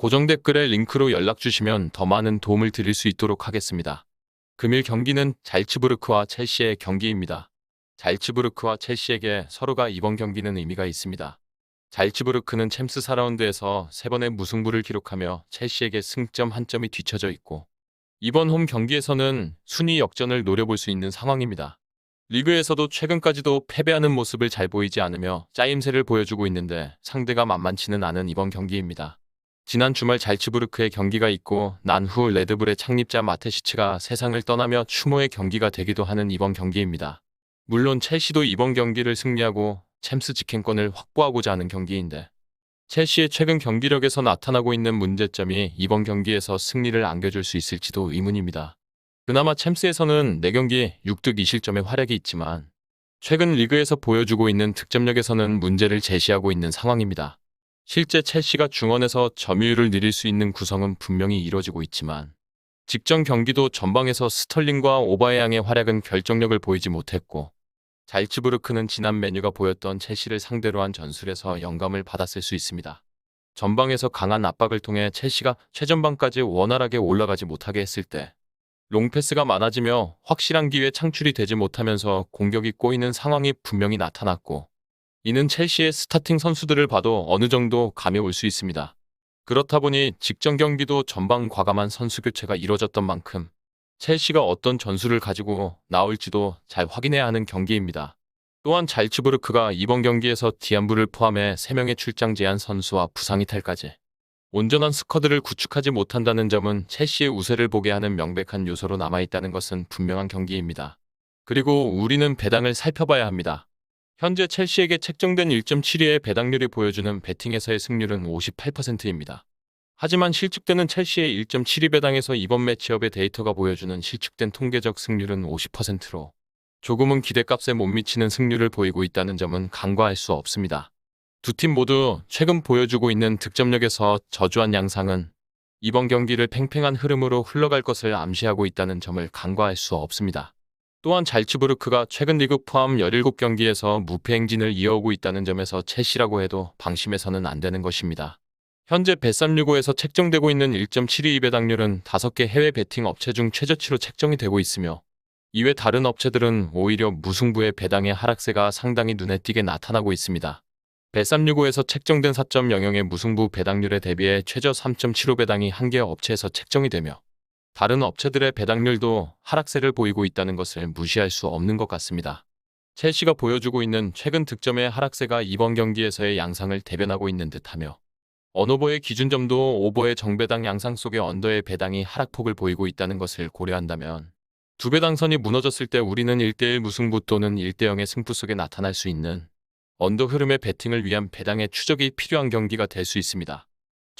고정 댓글에 링크로 연락 주시면 더 많은 도움을 드릴 수 있도록 하겠습니다. 금일 경기는 잘츠부르크와 첼시의 경기입니다. 잘츠부르크와 첼시에게 서로가 이번 경기는 의미가 있습니다. 잘츠부르크는 챔스 4라운드에서 세번의 무승부를 기록하며 첼시에게 승점 한 점이 뒤쳐져 있고 이번 홈 경기에서는 순위 역전을 노려볼 수 있는 상황입니다. 리그에서도 최근까지도 패배하는 모습을 잘 보이지 않으며 짜임새를 보여주고 있는데 상대가 만만치는 않은 이번 경기입니다. 지난 주말 잘츠부르크의 경기가 있고 난 후 레드불의 창립자 마테시츠가 세상을 떠나며 추모의 경기가 되기도 하는 이번 경기입니다. 물론 첼시도 이번 경기를 승리하고 챔스 직행권을 확보하고자 하는 경기인데 첼시의 최근 경기력에서 나타나고 있는 문제점이 이번 경기에서 승리를 안겨줄 수 있을지도 의문입니다. 그나마 챔스에서는 4경기 6득 2실점의 활약이 있지만 최근 리그에서 보여주고 있는 득점력에서는 문제를 제시하고 있는 상황입니다. 실제 첼시가 중원에서 점유율을 늘릴 수 있는 구성은 분명히 이뤄지고 있지만 직전 경기도 전방에서 스털링과 오바에양의 활약은 결정력을 보이지 못했고 잘츠부르크는 지난 메뉴가 보였던 첼시를 상대로 한 전술에서 영감을 받았을 수 있습니다. 전방에서 강한 압박을 통해 첼시가 최전방까지 원활하게 올라가지 못하게 했을 때 롱패스가 많아지며 확실한 기회 창출이 되지 못하면서 공격이 꼬이는 상황이 분명히 나타났고 이는 첼시의 스타팅 선수들을 봐도 어느 정도 감이 올 수 있습니다. 그렇다 보니 직전 경기도 전방 과감한 선수 교체가 이뤄졌던 만큼 첼시가 어떤 전술을 가지고 나올지도 잘 확인해야 하는 경기입니다. 또한 잘츠부르크가 이번 경기에서 디안부를 포함해 3명의 출장 제한 선수와 부상 이탈까지 온전한 스쿼드를 구축하지 못한다는 점은 첼시의 우세를 보게 하는 명백한 요소로 남아있다는 것은 분명한 경기입니다. 그리고 우리는 배당을 살펴봐야 합니다. 현재 첼시에게 책정된 1.72의 배당률이 보여주는 베팅에서의 승률은 58%입니다. 하지만 실축되는 첼시의 1.72 배당에서 이번 매치업의 데이터가 보여주는 실축된 통계적 승률은 50%로 조금은 기대값에 못 미치는 승률을 보이고 있다는 점은 간과할 수 없습니다. 두 팀 모두 최근 보여주고 있는 득점력에서 저조한 양상은 이번 경기를 팽팽한 흐름으로 흘러갈 것을 암시하고 있다는 점을 간과할 수 없습니다. 또한 잘츠부르크가 최근 리그 포함 17경기에서 무패 행진을 이어오고 있다는 점에서 첼시라고 해도 방심해서는 안 되는 것입니다. 현재 배365에서 책정되고 있는 1.72 배당률은 5개 해외 베팅 업체 중 최저치로 책정이 되고 있으며 이외 다른 업체들은 오히려 무승부의 배당의 하락세가 상당히 눈에 띄게 나타나고 있습니다. 배365에서 책정된 4.00의 무승부 배당률에 대비해 최저 3.75 배당이 한 개 업체에서 책정이 되며 다른 업체들의 배당률도 하락세를 보이고 있다는 것을 무시할 수 없는 것 같습니다. 첼시가 보여주고 있는 최근 득점의 하락세가 이번 경기에서의 양상을 대변하고 있는 듯하며 언오버의 기준점도 오버의 정배당 양상 속의 언더의 배당이 하락폭을 보이고 있다는 것을 고려한다면 두 배당선이 무너졌을 때 우리는 1대1 무승부 또는 1대0의 승부 속에 나타날 수 있는 언더 흐름의 배팅을 위한 배당의 추적이 필요한 경기가 될 수 있습니다.